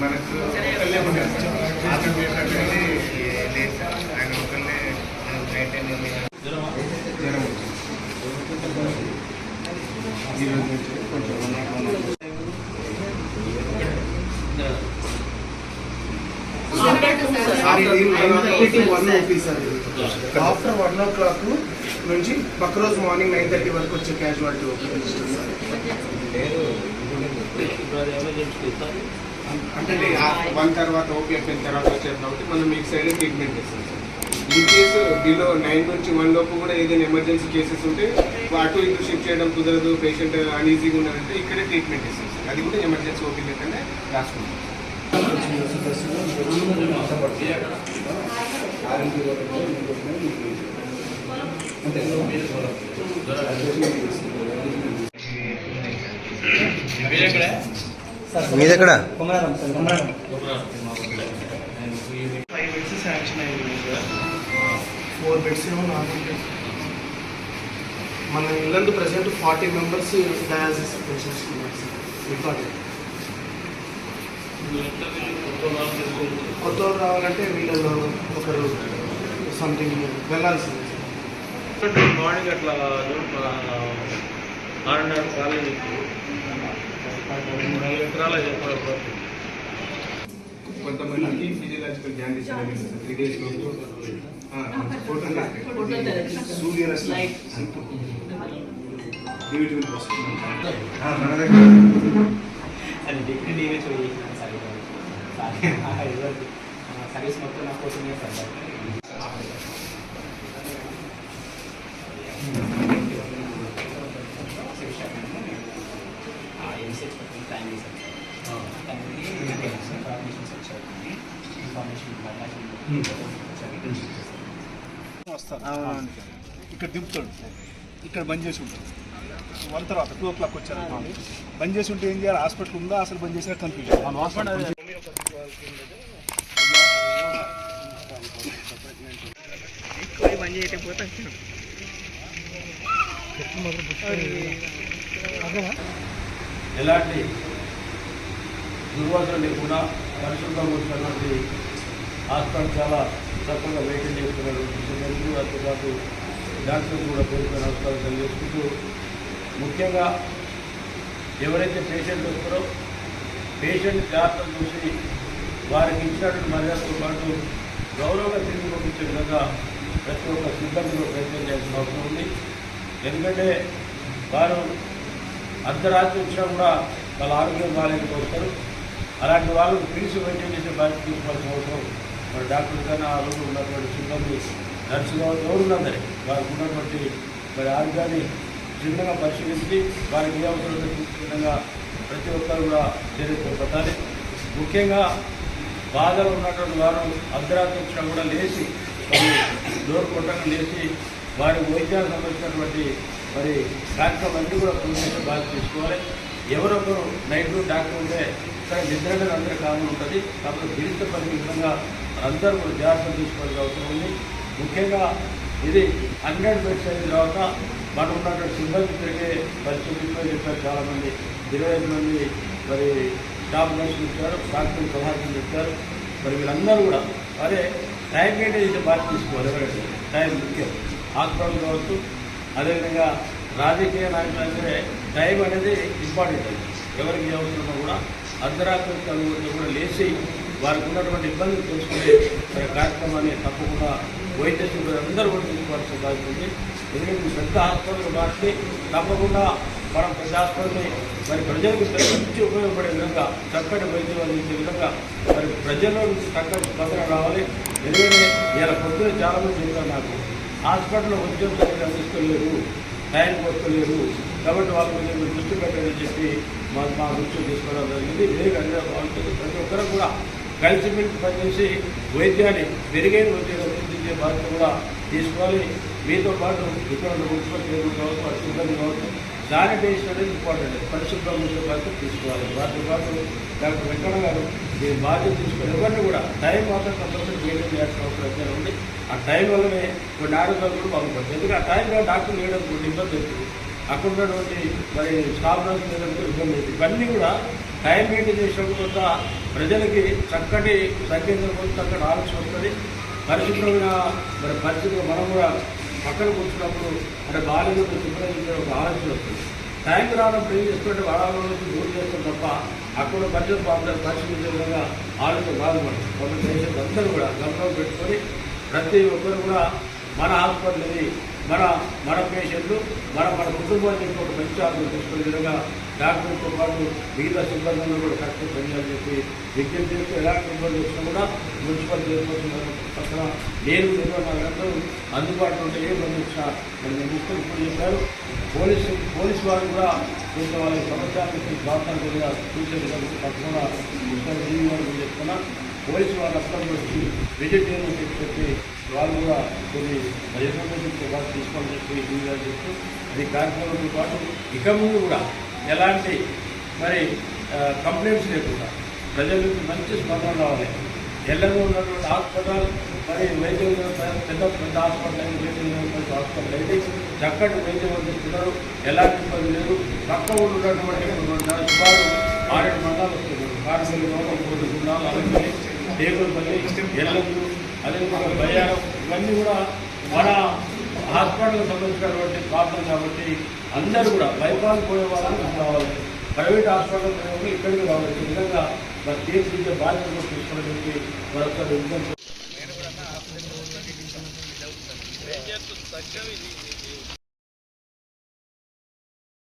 మనకు జ్వరం వచ్చింది. ఈ రోజు నుంచి కొంచెం సార్ ఇది one OP sir after one o'clock నుంచి పక్క రోజు మార్నింగ్ నైన్ థర్టీ వరకు వచ్చే క్యాజువాలిటీ సార్. అంటే వన్ తర్వాత ఓపీఎఫ్ఎన్ తర్వాత వచ్చారు కాబట్టి మనం మీకు సైడ్ ట్రీట్మెంట్ ఇస్తాం sir. In case below nine నుంచి వన్ లోపు కూడా ఏదైనా ఎమర్జెన్సీ కేసెస్ ఉంటే అటు ఇటు షిఫ్ట్ చేయడం కుదరదు పేషెంట్ అన్ఈజీగా ఉన్నారంటే ఇక్కడే ట్రీట్మెంట్ ఇస్తాం సార్. అది కూడా ఎమర్జెన్సీ ఓపీ లెక్కనే రాసుకుంటాం Komararam sir Komararam. Five beds sanction అయింది సార్ ఫోర్ బెడ్స్ ఏమో మన Yellandu present forty members dialysis patients ఉన్నారు సార్. రికార్డ్ కొత్త వాళ్ళు రావాలంటే వీళ్ళలో ఒకరు సంథింగ్ వెళ్ళాల్సింది సార్. మార్నింగ్ అట్లా ఆరున్నర కాలేజీ చెప్పాలి కొంతమందికి ఫిజియలాజికల్ జాండీస్ అనేది త్రీ డేస్ సూర్యరశ్మి దగ్గర. అది డిగ్రీ డివెచ్ చేసిన సార్ సార్. సర్వీస్ మొత్తం నా కోసమే సార్. వస్తారు ఇక్కడ దింపుతాడు. ఇక్కడ బంద్ చేసి ఉంటాడు. వన్ తర్వాత టూ ఓ క్లాక్ వచ్చారు బంద్ చేసి ఉంటే ఏం చేయాలి? హాస్పిటల్ ఉందా? అసలు బంద్ చేసినా కన్ఫ్యూజన్ ఎక్కువ పని చేయకపోతే ఎలాంటి దుర్వాసన లేకుండా పరిశుభ్రంగా ఉంటున్నటువంటి హాస్పిటల్ చాలా సఫలంగా మెయింటైన్ చేస్తున్నారు? వారితో పాటు డాక్టర్లు కూడా కోరుకునే నమస్కారం తెలియజేసుకుంటూ ముఖ్యంగా ఎవరైతే పేషెంట్ వస్తారో పేషెంట్ జాగ్రత్తలు చూసి వారికి ఇచ్చినటువంటి మర్యాదతో పాటు గౌరవంగా తిరిగి పంపించే విధంగా ప్రతి ఒక్క సిబ్బందిలో ప్రయత్నం చేయాల్సిన అవసరం ఉంది. ఎందుకంటే వారు అర్ధరాత్రి వచ్చినా కూడా వాళ్ళ ఆరోగ్యం బాగాలేకపోతారు. అలాంటి వాళ్ళకు పిలిచి మెయింటైన్ చేసే బాధ్యత తీసుకోవాల్సిన అవసరం మరి డాక్టర్ కన్నా ఆ రోజు ఉన్నటువంటి సిబ్బంది నర్సు కావచ్చు ఎవరున్నదని వారికి ఉన్నటువంటి మరి ఆరోగ్యాన్ని చిన్నగా పరిశీలించి వారికి ఏ అవసరం విధంగా ప్రతి ఒక్కరు కూడా చర్య చేపట్టాలి ముఖ్యంగా బాధలు ఉన్నటువంటి వారు అర్ధరాత్రి కూడా లేచి మరి డోర్ కొట్టడం లేచి వారి వైద్యానికి సంబంధించినటువంటి మరి కార్యక్రమాలన్నీ కూడా పూర్తి బాధ్యత తీసుకోవాలి. ఎవరొకరు నైట్ డాక్టర్ ఉంటే ఇక్కడ నిద్ర అనేది అందరూ కామన్ ఉంటుంది. కాబట్టి దీనితో పని విధంగా అందరూ కూడా జాగ్రత్త తీసుకోవాల్సిన అవసరం ఉంది. ముఖ్యంగా ఇది హండ్రెడ్ బెడ్స్ అయిన తర్వాత మనం ఉన్నటువంటి సిబ్బంది తిరిగే పరిస్థితుల్లో చెప్పారు చాలామంది. ఇరవై ఐదు మంది మరి స్టాఫ్ నర్సులు ఇచ్చారు డాక్టర్ సహాయం చెప్తారు మరి వీళ్ళందరూ కూడా అదే టైం మెయింటైన్ చేసే బాధ్యత తీసుకోవాలి ఎవరైతే టైం ముఖ్యం. హాస్పిటల్ కావచ్చు. అదేవిధంగా రాజకీయ నాయకులు అంటే టైం అనేది ఇంపార్టెంట్. అది ఎవరికి ఏ అవసరమో కూడా అర్ధరాత్రి చదువుకుంటే కూడా లేచి వారికి ఉన్నటువంటి ఇబ్బందులు తెలుసుకునే కార్యక్రమాన్ని తప్పకుండా వైద్య సిబ్బంది అందరూ కూడా తీసుకోవాల్సిన బాధ్యత ఉంది. ఎందుకంటే పెద్ద హాస్పిటల్ కాబట్టి తప్పకుండా మనం పెద్ద హాస్పిటల్ని మరి ప్రజలకు మంచి ఉపయోగపడే విధంగా చక్కటి వైద్యులు అందించే విధంగా మరి ప్రజల్లో నుంచి చక్కటి స్పందన రావాలి. ఎందుకంటే ఇలా పొద్దున చాలా చెప్తారు నాకు హాస్పిటల్లో ఉద్యోగం సరిగ్గా టైం వస్తలేరు కాబట్టి వాళ్ళ మీద మీరు దృష్టి పెట్టాలని చెప్పి మాకు మా దృష్టి తీసుకోవడం జరిగింది. వేరే అన్ని బాగుంటుంది ప్రతి ఒక్కరూ కూడా కలిసిమెలిసి పనిచేసి వైద్యాన్ని మెరుగైన వైద్యాన్ని అభివృద్ధించే బాధ్యత కూడా తీసుకోవాలి. మీతో పాటు ఇక్కడ ఉన్న మున్సిపల్ చైర్మన్ కావచ్చు వారి సిబ్బంది కావచ్చు శానిటైజేషన్ అనేది ఇంపార్టెంట్ పరిశుభ్రం ఉండే బాధ్యత తీసుకోవాలి. వాటితో పాటు డాక్టర్ వెంకన్న గారు దీని బాధ్యత తీసుకుని ఎవరిని కూడా టైం మాత్రం కంపల్సరీ మెయింటైన్ చేయాల్సిన అవసరం ఉంది. ఆ టైం వల్లనే కొన్ని ఆరోగ్యాలు కూడా బాగుంటుంది ఎందుకంటే ఆ టైంలో డాక్టర్ లేయడం కొన్ని ఇబ్బంది అవుతుంది. అక్కడ ఉన్నటువంటి మరి స్టాఫ్ నర్స్ లేదంటే ఇబ్బంది అవుతుంది. ఇవన్నీ కూడా టైం మెయింటైన్ చేసినప్పుడు కొంత ప్రజలకి చక్కటి సంకేతం కొంత చక్కటి ఆలోచన వస్తుంది. పరిశుభ్రమైన మరి పరిస్థితులు మనం కూడా పక్కన కూర్చున్నప్పుడు అంటే బాధ్యత శుభ్రం ఒక ఆలోచన వస్తుంది. టైంకి రావడం ఏం చేసుకుంటే వాడాలను దూరం చేస్తాం తప్ప అక్కడ బడ్జెట్ బాగుంటుంది పరిశీలించే విధంగా ఆలోచన కాదు మనం. కొంత దేశం అందరూ కూడా గమనం పెట్టుకొని ప్రతి ఒక్కరు కూడా మన హాస్పిటల్ ఇది మన మన పేషెంట్లు మన మన కుటుంబాన్ని ఒక మంచి ఆరోగ్యం తీసుకునే విధంగా డాక్టర్తో పాటు మిగతా సిబ్బందులను కూడా కరెక్ట్గా పనిచేయాలని చెప్పి విజ్ఞప్తి చేస్తూ ఎలాంటి ఇబ్బంది వచ్చినా కూడా మున్సిపల్ చైర్పర్సన్ పక్కన నేను నిర్వహణ అందుబాటులో ఉంటే ఏ ఇబ్బంది వచ్చినా నేను ముఖ్యం ఇప్పుడు చెప్పారు పోలీసు పోలీసు వారు కూడా కొంచెం వాళ్ళ సమస్యలకి ప్రాంతానికి చూసే విధంగా తప్పకుండా మున్సిపల్ వారు చెప్తున్నా. పోలీసు వాళ్ళు అర్థం వచ్చి విజిట్ చేయమని చెప్పి చెప్పి వాళ్ళు కూడా కొన్ని ఇన్ఫర్మేషన్ వాళ్ళు తీసుకోవాలని చెప్పి డీవీ చెప్తూ ఈ కార్యక్రమంతో పాటు ఇక ముందు కూడా ఎలాంటి మరి కంప్లైంట్స్ లేకుండా ప్రజలకు మంచి స్పందన రావాలి. ఎల్లగా ఉన్నటువంటి హాస్పిటల్ మరి వైద్యం పెద్ద పెద్ద హాస్పిటల్ అయితే వైద్యం హాస్పిటల్ అయితే చక్కటి వైద్యం అందిస్తున్నారు ఎలాంటి ఇబ్బంది లేదు. పక్క ఉన్నటువంటి సుమారు ఆరేడు మండలాలు వస్తుంది కార్మికులు లోపల కోటి గుండాలు అలాగే టేబుల్పల్లి ఎల్లూరు అదేవిధంగా బయ్యారం ఇవన్నీ కూడా మన హాస్పిటల్కి సంబంధించినటువంటి ప్రాబ్లం కాబట్టి అందరూ కూడా బైపాస్ పోయే వాళ్ళని కావాలి ప్రైవేట్ హాస్పిటల్ పోయేవాళ్ళు ఇక్కడికి రావాలి. ఈ విధంగా మరి తీర్చిదిద్దే బాధ్యత కూడా తీసుకోవాలని చెప్పి మరొకసారి విజ్ఞప్తి